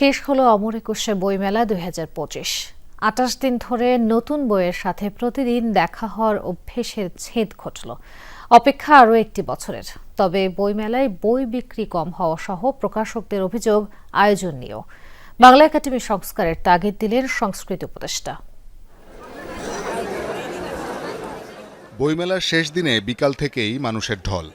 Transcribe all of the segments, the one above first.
শেষ হলো অমর একুশে বইমেলা দুই হাজার পঁচিশ। আটাশ দিন ধরে নতুন বইয়ের সাথে প্রতিদিন দেখা হওয়ার অভ্যেসের ছেদ ঘটল। অপেক্ষা আরও একটি বছরের। তবে বইমেলায় বই বিক্রি কম হওয়া সহ প্রকাশকদের অভিযোগ আয়োজন নিয়েও। বাংলা একাডেমি সংস্কারের তাগিদ দিলেন সংস্কৃতি উপদেষ্টা। বইমেলার শেষ দিনে বিকাল থেকেই মানুষের ঢল।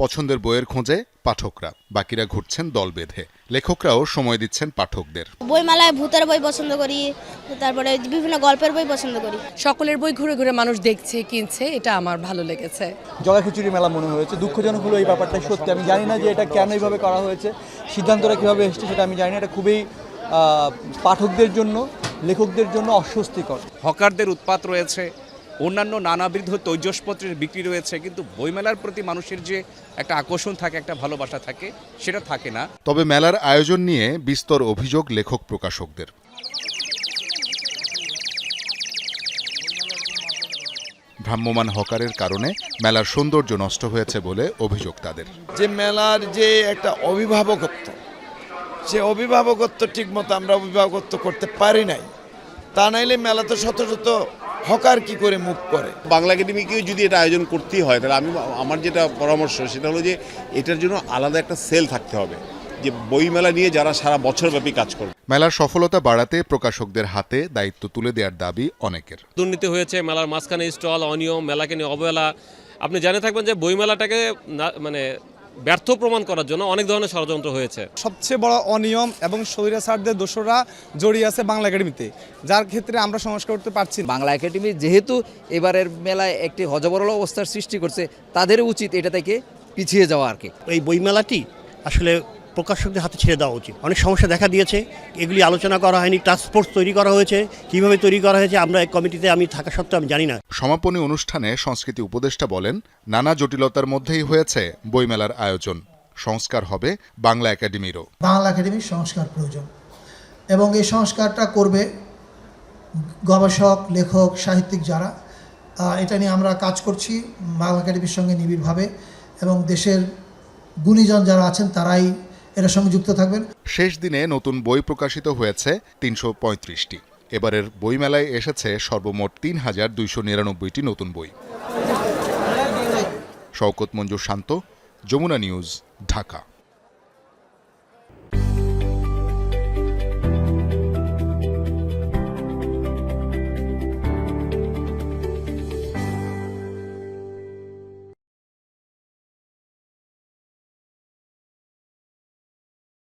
পছন্দের বইয়ের খোঁজে পাঠকরা বাকিরা ঘুরছেন দল বেঁধে। লেখকরাও সময় দিচ্ছেন পাঠকদের। বইমেলায় ভূতের বই পছন্দ করি তারপরে বিভিন্ন গল্পের বই পছন্দ করি। সকলের বই ঘুরে ঘুরে মানুষ দেখছে কিনছে এটা আমার ভালো লেগেছে। জগা খিচুড়ি মেলা মনে হয়েছে। দুঃখজনক হলো এই ব্যাপারটা সত্যি। আমি জানি না যে এটা কেন এইভাবে করা হয়েছে সিদ্ধান্তটা কীভাবে এসেছে সেটা আমি জানি না। এটা খুবই পাঠকদের জন্য লেখকদের জন্য অস্বস্তিকর। হকারদের উৎপাত রয়েছে। অন্যান্য নানাবিধ তৈজসপত্রের বিক্রি রয়েছে কিন্তু বইমেলার প্রতি মানুষের যে একটা আকর্ষণ থাকে একটা ভালোবাসা থাকে সেটা থাকে না। তবে মেলার আয়োজন নিয়ে বিস্তর অভিযোগ লেখক প্রকাশকদের। ভ্রাম্যমান হকারের কারণে মেলার সৌন্দর্য নষ্ট হয়েছে বলে অভিযোগ তাদের। যে মেলার যে একটা অভিভাবকত্ব সে অভিভাবকত্ব ঠিকমতো আমরা অভিভাবকত্ব করতে পারি নাই। তা নাইলে মেলা তো শত শত হকার কি করে মুখ করে? বাংলা একাডেমিকেও যদি এটা আয়োজন করতেই হয় তাহলে আমি আমার যেটা পরামর্শ সেটা হলো যে এটার জন্য আলাদা একটা সেল থাকতে হবে। যে বইমেলা নিয়ে যারা সারা বছরব্যাপী কাজ করবে। মেলার সফলতা বাড়াতে প্রকাশকদের হাতে দায়িত্ব তুলে দেওয়ার দাবি অনেকের। দুর্নীতি হয়েছে মেলার মাঝখানে স্টল অনিয়ম মেলাকে নিয়ে অবহেলা। আপনি জানে থাকবেন যে বইমেলাটাকে না- মানে ব্যর্থ প্রমাণ করার জন্য অনেক ধরনের ষড়যন্ত্র হয়েছে। সবচেয়ে বড় অনিয়ম এবং স্বৈরাচারদের দোষরা জড়িয়ে আছে বাংলা একাডেমিতে যার ক্ষেত্রে আমরা সংস্কার করতে পারছি বাংলা একাডেমি যেহেতু এবারের মেলায় একটি হজবরল অবস্থার সৃষ্টি করছে তাদের উচিত এটা থেকে পিছিয়ে যাওয়া আর কি। এই বইমেলাটি আসলে প্রকাশকদের হাতে ছেড়ে দেওয়া উচিত। অনেক সমস্যা দেখা দিয়েছে। এগুলি আলোচনা করা হয়নি টাস্ক ফোর্স তৈরি করা হয়েছে। কীভাবে তৈরি করা হয়েছে আমরা এই কমিটিতে আমি থাকা সত্ত্বেও আমি জানি না। সমাপনী অনুষ্ঠানে সংস্কৃতি উপদেষ্টা বলেন নানা জটিলতার মধ্যেই হয়েছে বইমেলার আয়োজন। সংস্কার হবে বাংলা একাডেমিরও। বাংলা একাডেমির সংস্কার প্রয়োজন। এবং এই সংস্কারটা করবে গবেষক লেখক সাহিত্যিক যারা। এটা নিয়ে আমরা কাজ করছি বাংলা একাডেমির সঙ্গে নিবিড়ভাবে। এবং দেশের গুণীজন যারা আছেন তারাই এটার সঙ্গে যুক্ত থাকবেন। শেষ দিনে নতুন বই প্রকাশিত হয়েছে তিনশো পঁয়ত্রিশটি। এবারের বইমেলায় এসেছে সর্বমোট তিন হাজার দুইশো নিরানব্বইটি নতুন বই। শওকত মঞ্জুর শান্ত, যমুনা নিউজ, ঢাকা।